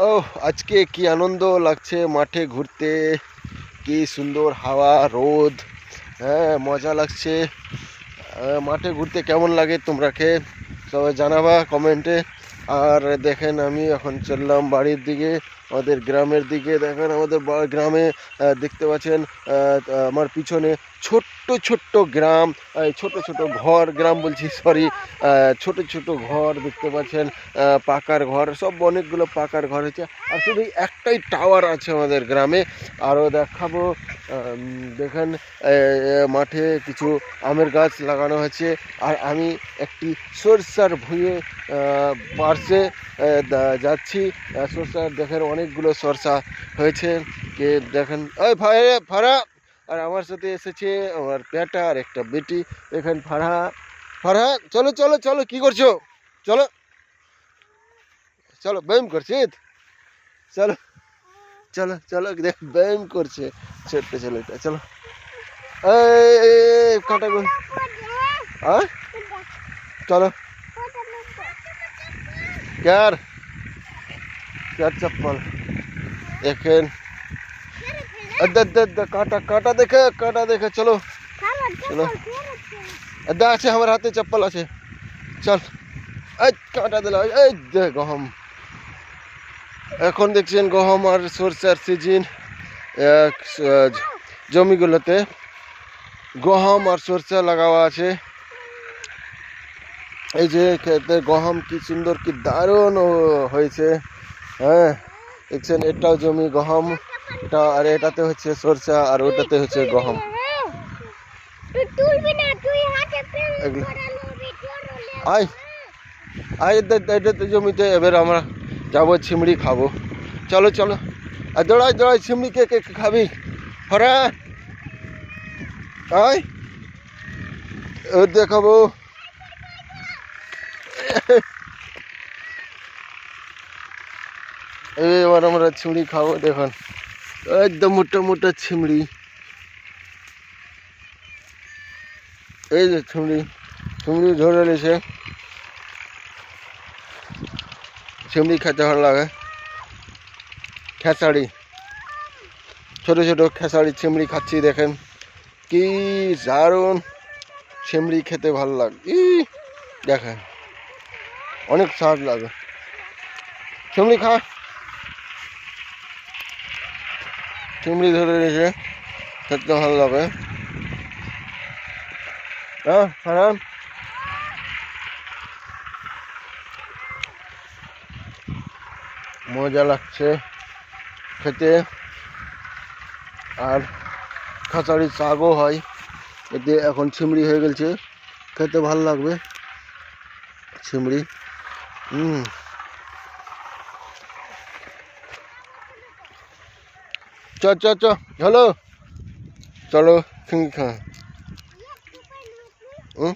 ও আজকে কি আনন্দ লাগছে মাঠে ঘুরতে? কি সুন্দর হাওয়া, রোদ হ্যাঁ মজা লাগছে। মাঠে ঘুরতে কেমন লাগে তোমরাকে সবাই জানাবা কমেন্টে। আর দেখেন আমি এখন চললাম বাড়ির দিকে। আমাদের গ্রামের দিকে দেখেন, আমাদের গ্রামে দেখতে পাচ্ছেন আমার পিছনে ছোট্ট ছোট্ট গ্রাম ছোট ছোট ঘর, গ্রাম বলছি সরি ছোট ছোট ঘর দেখতে পাচ্ছেন পাকার ঘর, সব অনেকগুলো পাকার ঘর হয়েছে আর শুধু একটাই টাওয়ার আছে আমাদের গ্রামে। আরও দেখাবো দেখেন মাঠে কিছু আমের গাছ লাগানো হয়েছে। আর আমি একটি সরষার ভুঁয়ে পার্শ্বে যাচ্ছি। আহ, সরষার দেখেন অনেকগুলো সরষা হয়েছে। কে দেখেন ওই ভাই ফারা! আর আমার সাথে এসেছে আমার পেটা আর একটা বেটি। দেখেন ফারহা ফারহা চলো চলো চলো কি করছ? চলো চলো ব্যায়াম করছিস চলো চলো চলো দেখ ব্যায়াম করছে। ছোট্ট ছেলেটা চলো এই, এই এই, কাটা গুন হ্যাঁ চলো ক্যার ক্যার চপ্পল দেখেন अद्दा अद्दा अद्दा काटा काटा देखे काटा देखे चलो চলো। अद्दा আছে আমার হাতে চপ্পল আছে চল এই কাটা দিল এই দে গহম এখন দেখছেন গহম আর সরষার সিজন জমিগুলোতে গহম আর সরষা লাগাওয়া আছে। এই যে খেতে গহম কি সুন্দর, কি দারুণ হয়েছে। হ্যাঁ দেখছেন, এটাও জমি গহম। এটা, আর এটাতে হচ্ছে সরষা, আর ওটাতে হচ্ছে গহম। আয় আয় জমিতে এবার আমরা যাব চিমড়ি খাব। চলো চলো। আর দৌড়াই দৌড়াই চিমড়ি কে খাবি? হরা। ও দেখাবো এবার আমরা চিমড়ি খাব, দেখুন। একদম মোটা মোটা চিমড়ি এই যে চিমড়ি চিমড়ি ধরে নিয়েছে চিমড়ি খেতে ভালো লাগে। খেসাড়ি। ছোট ছোট খেসাড়ি চিমড়ি খাচ্ছি, দেখেন। কি দারুণ চিমড়ি খেতে ভালো লাগে ই, দেখেন। অনেক স্বাদ লাগে। চিমড়ি খা। চিমড়ি ধরে রেখে খেতে ভালো লাগে। হ্যাঁ মজা লাগছে। খেতে। আর খাঁচাড়ি শাকও হয়। এতে এখন চিমড়ি হয়ে গেছে খেতে ভালো লাগবে। চিমড়ি হুম চ চ চ হ্যালো চলো চিংড়ি খা হুম